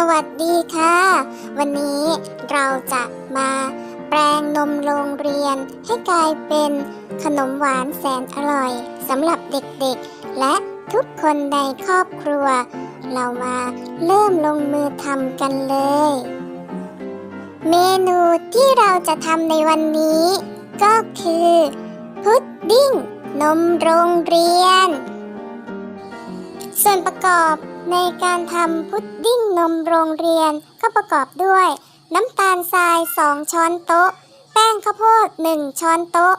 สวัสดีค่ะ วันนี้เราจะมาแปลงนมโรงเรียนให้กลายเป็นขนมหวานแสนอร่อยสำหรับเด็กๆ และทุกคนในครอบครัว เรามาเริ่มลงมือทำกันเลย เมนูที่เราจะทำในวันนี้ ก็คือ พุดดิ้งนมโรงเรียน ส่วนประกอบ ในการทำพุดดิ้งนมโรงเรียนก็ประกอบด้วย น้ำตาลทราย 2 ช้อนโต๊ะ แป้งข้าวโพด 1 ช้อนโต๊ะ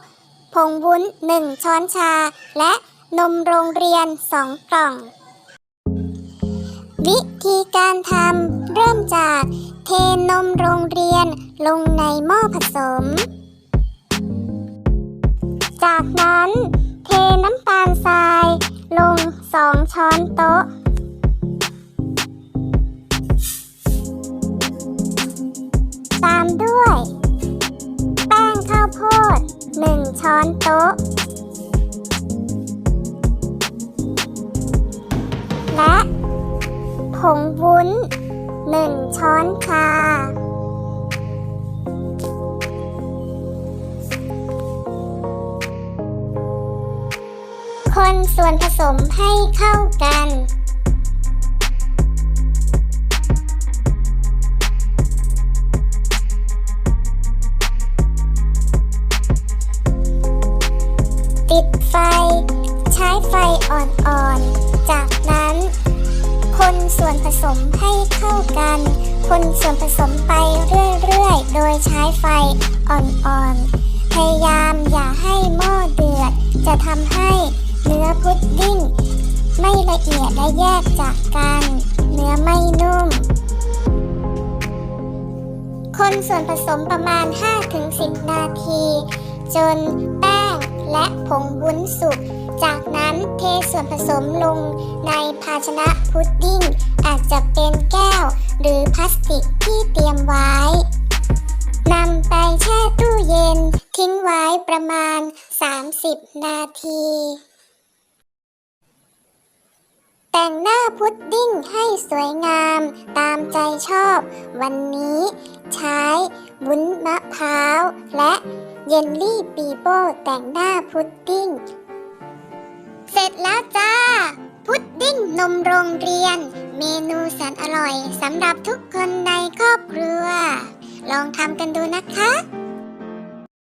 ผงวุ้น 1 ช้อนชา และนมโรงเรียน 2 กล่อง วิธีการทำเริ่มจากเทนมโรงเรียนลงในหม้อผสม จากนั้น เทน้ำตาลทราย ลง 2 ช้อนโต๊ะ 1 ช้อนโต๊ะ และผงวุ้น 1 ช้อนชา คนส่วนผสมให้เข้ากัน ไฟอ่อนๆ จากนั้น คนส่วนผสมให้เข้ากัน คนส่วนผสมไปเรื่อยๆ โดยใช้ไฟอ่อนๆ พยายามอย่าให้หม้อเดือด จะทำให้เนื้อพุดดิ้ง ไม่ละเอียดและแยกจากกัน เนื้อไม่นุ่ม คนส่วนผสมประมาณ 5-10 นาที จนแป้ง และผงวุ้นสุก จากนั้นเทส่วนผสมลงในภาชนะพุดดิ้ง อาจจะเป็นแก้ว หรือพลาสติกที่เตรียมไว้นำไปแช่ตู้เย็น ทิ้งไว้ประมาณ 30 นาที แต่งหน้าพุดดิ้งให้สวยงามตามใจชอบ วันนี้ใช้วุ้นมะพร้าวและ เยลลี่ปีโป้แต่งหน้าพุดดิ้ง เสร็จแล้วจ้า พุดดิ้งนมโรงเรียน เมนูแสนอร่อยสำหรับทุกคนในครอบครัว ลองทำกันดูนะคะ